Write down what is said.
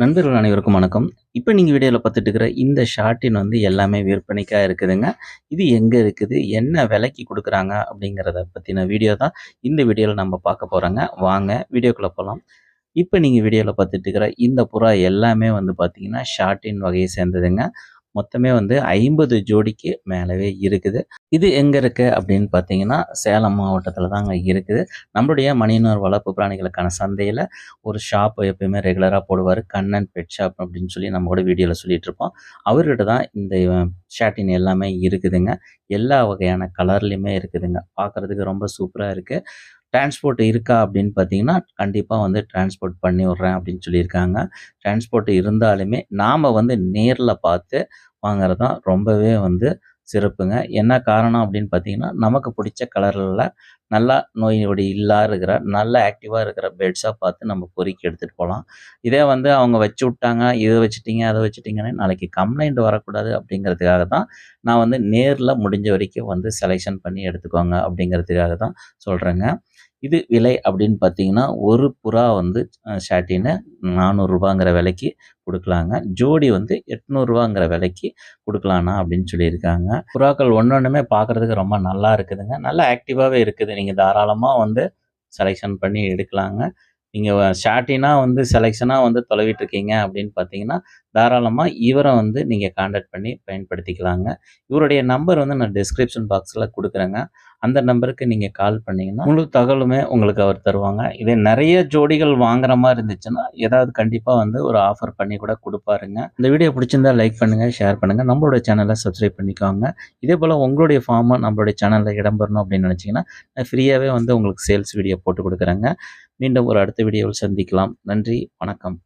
நண்பர்கள் அனைவருக்கும் வணக்கம். இப்போ நீங்கள் வீடியோவில் பார்த்துட்டு இருக்கிற இந்த ஷார்ட்டின் வந்து எல்லாமே விற்பனைக்காக இருக்குதுங்க. இது எங்கே இருக்குது? என்ன விலைக்கு கொடுக்குறாங்க அப்படிங்கிறத பற்றின வீடியோ தான் இந்த வீடியோவில் நம்ம பார்க்க போகிறோங்க வாங்க வீடியோக்குள்ளே போகலாம் இப்போ நீங்கள் வீடியோவில் பார்த்துட்டு இருக்கிற இந்த புறா எல்லாமே வந்து பார்த்தீங்கன்னா, ஷார்ட்டின் வகையை சேர்ந்ததுங்க. மொத்தமே வந்து 50 ஜோடிக்கு மேலவே இருக்குது. இது எங்கே இருக்கு அப்படின்னு பார்த்தீங்கன்னா, சேலம் மாவட்டத்தில் தாங்க இருக்குது. நம்மளுடைய மணியனூர் வளர்ப்பு பிராணிகளுக்கான சந்தையில் ஒரு ஷாப் எப்பயுமே ரெகுலராக போடுவார் கண்ணன் பெட் ஷாப் அப்படின்னு சொல்லி நம்ம கூட வீடியோல சொல்லிட்டு இருப்போம். அவர்கிட்ட தான் இந்த ஷாட்டின் எல்லாமே இருக்குதுங்க. எல்லா வகையான கலர்லையுமே இருக்குதுங்க. பார்க்குறதுக்கு ரொம்ப சூப்பராக இருக்குது டிரான்ஸ்போர்ட் இருக்கா அப்படின்னு பார்த்தீங்கன்னா, கண்டிப்பாக வந்து டிரான்ஸ்போர்ட் பண்ணி விட்றேன் அப்படின்னு சொல்லியிருக்காங்க. டிரான்ஸ்போர்ட் இருந்தாலுமே நாம் வந்து நேரில் பார்த்து வாங்குறது தான் ரொம்பவே வந்து சிறப்புங்க. என்ன காரணம் அப்படின்னு பார்த்தீங்கன்னா, நமக்கு பிடிச்ச கலரில் நல்லா நோய் நொடி இல்லா இருக்கிற, நல்ல ஆக்டிவாக இருக்கிற பெட்ஸாக பார்த்து நம்ம பொறுக்கி எடுத்துகிட்டு போகலாம் இதே வந்து அவங்க வச்சு விட்டாங்க, இதை வச்சுட்டீங்க, அதை வச்சுட்டீங்கன்னு நாளைக்கு கம்ப்ளைண்ட் வரக்கூடாது அப்படிங்கிறதுக்காக தான் நான் வந்து நேரில் முடிஞ்ச வரைக்கும் வந்து செலெக்ஷன் பண்ணி எடுத்துக்கோங்க அப்படிங்கிறதுக்காக தான் சொல்கிறேங்க இது விலை அப்படின்னு பார்த்தீங்கன்னா, ஒரு புறா வந்து அ ஷார்ட்டின் ரூ. 400ங்கிற விலைக்கு கொடுக்கலாங்க ஜோடி வந்து எட்நூறுரூவாங்கிற விலைக்கு கொடுக்கலாண்ணா அப்படின்னு சொல்லியிருக்காங்க. புறாக்கள் ஒண்ணொண்ணுமே பார்க்கறதுக்கு ரொம்ப நல்லா இருக்குதுங்க. நல்லா ஆக்டிவாகவே இருக்குது. நீங்கள் தாராளமாக வந்து செலெக்ஷன் பண்ணி எடுக்கலாங்க. நீங்கள் ஷார்ட்டினா வந்து செலெக்ஷனாக வந்து தொலைவிட்டு இருக்கீங்க அப்படின்னு பார்த்தீங்கன்னா, தாராளமாக இவரை வந்து நீங்கள் காண்டாக்ட் பண்ணி பயன்படுத்திக்கலாங்க. இவருடைய நம்பர் வந்து நான் டிஸ்கிரிப்ஷன் பாக்ஸில் கொடுக்குறேங்க அந்த நம்பருக்கு நீங்கள் கால் பண்ணிங்கன்னா முழு தகவலுமே உங்களுக்கு அவர் தருவாங்க. இதே நிறைய ஜோடிகள் வாங்குற மாதிரி இருந்துச்சுன்னா, ஏதாவது கண்டிப்பாக வந்து ஒரு ஆஃபர் பண்ணி கூட கொடுப்பாருங்க இந்த வீடியோ பிடிச்சிருந்தா லைக் பண்ணுங்கள் ஷேர் பண்ணுங்கள் நம்மளோட சேனலை சப்ஸ்கிரைப் பண்ணிக்கோங்க. இதே போல் உங்களுடைய ஃபார்மை நம்மளுடைய சேனலில் இடம்பெறணும் அப்படின்னு நினச்சிங்கன்னா நான் ஃப்ரீயாகவே வந்து உங்களுக்கு சேல்ஸ் வீடியோ போட்டு கொடுக்குறேங்க மீண்டும் ஒரு அடுத்த வீடியோவில் சந்திக்கலாம். நன்றி, வணக்கம்.